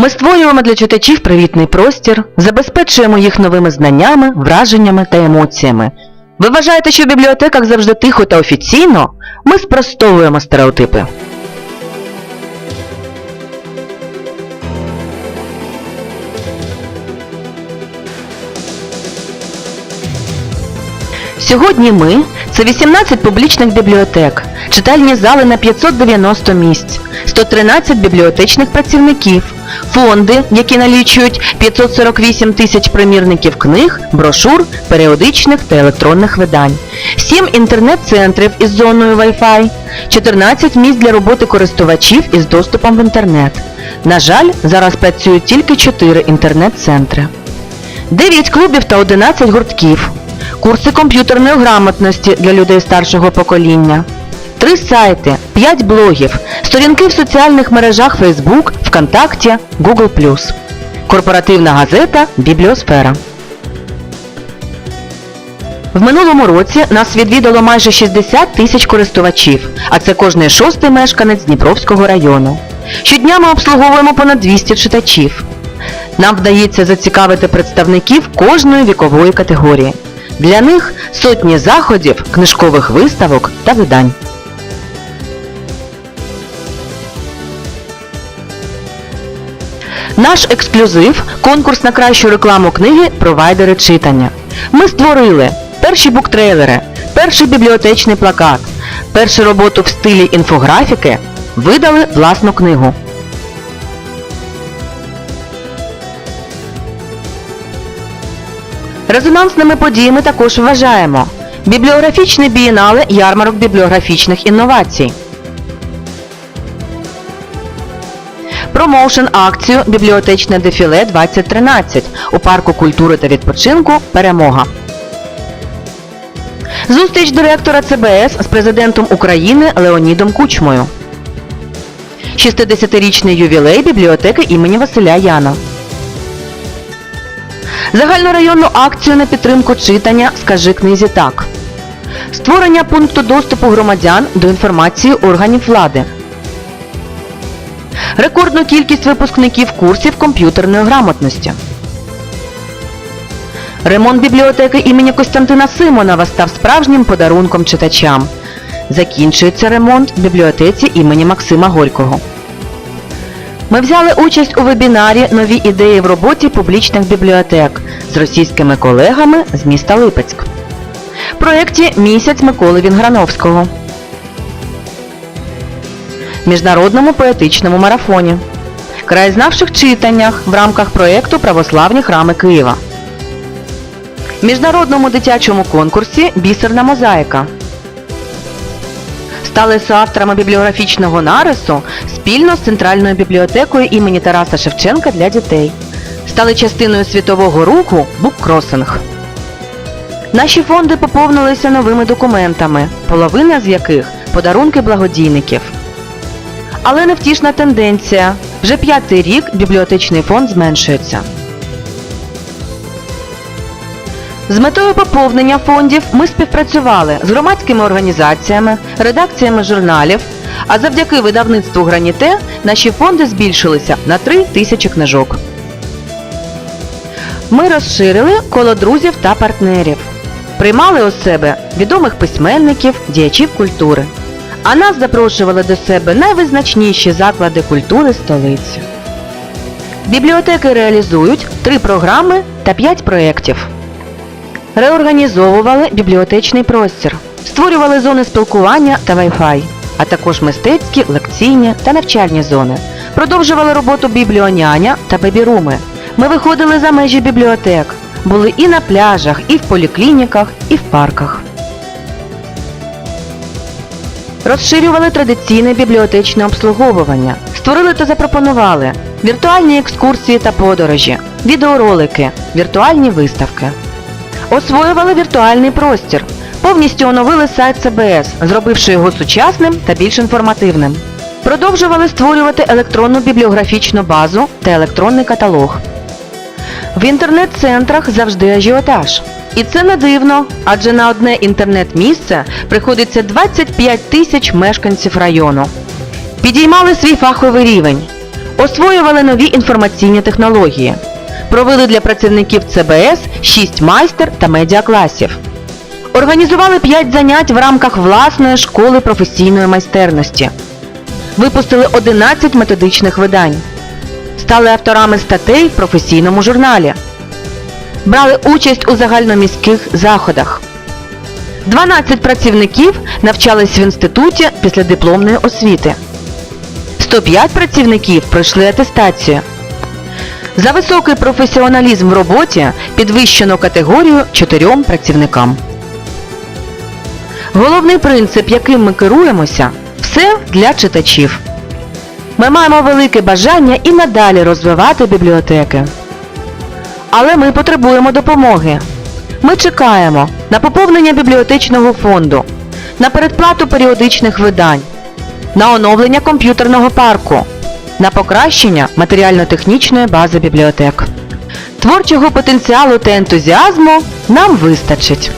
Ми створюємо для читачів привітний простір, забезпечуємо їх новими знаннями, враженнями та емоціями. Ви вважаєте, що в бібліотеках завжди тихо та офіційно? Ми спростовуємо стереотипи. Сьогодні ми це 18 публічних бібліотек, читальні зали на 590 місць, 113 бібліотечних працівників, фонди, які налічують 548 тисяч примірників книг, брошур, періодичних та електронних видань, 7 інтернет-центрів із зоною Wi-Fi, 14 місць для роботи користувачів із доступом в інтернет. На жаль, зараз працюють тільки 4 інтернет-центри. 9 клубів та 11 гуртків. Курси комп'ютерної грамотності для людей старшого покоління. Три сайти, 5 блогів, сторінки в соціальних мережах Facebook, ВКонтакті, Google+. Корпоративна газета Бібліосфера. В минулому році нас відвідало майже 60 тисяч користувачів, а це кожний шостий мешканець Дніпровського району. Щодня ми обслуговуємо понад 200 читачів. Нам вдається зацікавити представників кожної вікової категорії. Для них сотні заходів, книжкових виставок та видань. Наш ексклюзив конкурс на кращу рекламу книги Провайдери читання. Ми створили перші буктрейлери, перший бібліотечний плакат, першу роботу в стилі інфографіки, видали власну книгу. Резонансними подіями також вважаємо бібліографічне бієнале ярмарок бібліографічних інновацій. Промоушен акцію Бібліотечне дефіле 2013 у парку культури та відпочинку Перемога. Зустріч директора ЦБС з президентом України Леонідом Кучмою. 60-річний ювілей бібліотеки імені Василя Яна. Загальнорайонну акцію на підтримку читання Скажи книзі так. Створення пункту доступу громадян до інформації органів влади. Рекордну кількість випускників курсів комп'ютерної грамотності. Ремонт бібліотеки імені Костянтина Симонова став справжнім подарунком читачам. Закінчується ремонт в бібліотеці імені Максима Горького. Ми взяли участь у вебінарі Нові ідеї в роботі публічних бібліотек з російськими колегами з міста Липецьк. Проєкті Місяць Миколи Вінграновського. Міжнародному поетичному марафоні. Краєзнавчих читаннях в рамках проєкту Православні храми Києва. Міжнародному дитячому конкурсі Бісерна мозаїка стали соавторами бібліографічного нарису спільно з Центральною бібліотекою імені Тараса Шевченка для дітей. Стали частиною світового руху буккросинг. Наші фонди поповнилися новими документами, половина з яких подарунки благодійників. Але невтішна тенденція. Вже п'ятий рік бібліотечний фонд зменшується. З метою поповнення фондів ми співпрацювали з громадськими організаціями, редакціями журналів, а завдяки видавництву Граніте наші фонди збільшилися на 3 тисячі книжок. Ми розширили коло друзів та партнерів. Приймали у себе відомих письменників, діячів культури. А нас запрошували до себе найвизначніші заклади культури столиці. Бібліотеки реалізують три програми та п'ять проєктів. Реорганізовували бібліотечний простір, створювали зони спілкування та Wi-Fi, а також мистецькі, лекційні та навчальні зони. Продовжували роботу бібліоняня та бебіруми. Ми виходили за межі бібліотек, були і на пляжах, і в поліклініках, і в парках. Розширювали традиційне бібліотечне обслуговування, створили та запропонували віртуальні екскурсії та подорожі, відеоролики, віртуальні виставки. Освоювали віртуальний простір, повністю оновили сайт ЦБС, зробивши його сучасним та більш інформативним. Продовжували створювати електронну бібліографічну базу та електронний каталог. В інтернет-центрах завжди ажіотаж. І це не дивно, адже на одне інтернет-місце приходиться 25 тисяч мешканців району. Підіймали свій фаховий рівень. Освоювали нові інформаційні технології. Провели для працівників ЦБС 6 майстер та медіакласів. Організували 5 занять в рамках власної школи професійної майстерності. Випустили 11 методичних видань. Стали авторами статей в професійному журналі. Брали участь у загальноміських заходах. 12 працівників навчались в інституті післядипломної освіти. 105 працівників пройшли атестацію. За високий професіоналізм в роботі підвищено категорію чотирьом працівникам. Головний принцип, яким ми керуємося, все для читачів. Ми маємо велике бажання і надалі розвивати бібліотеки. Але ми потребуємо допомоги. Ми чекаємо на поповнення бібліотечного фонду, на передплату періодичних видань, на оновлення комп'ютерного парку, на покращення матеріально-технічної бази бібліотек. Творчого потенціалу та ентузіазму нам вистачить.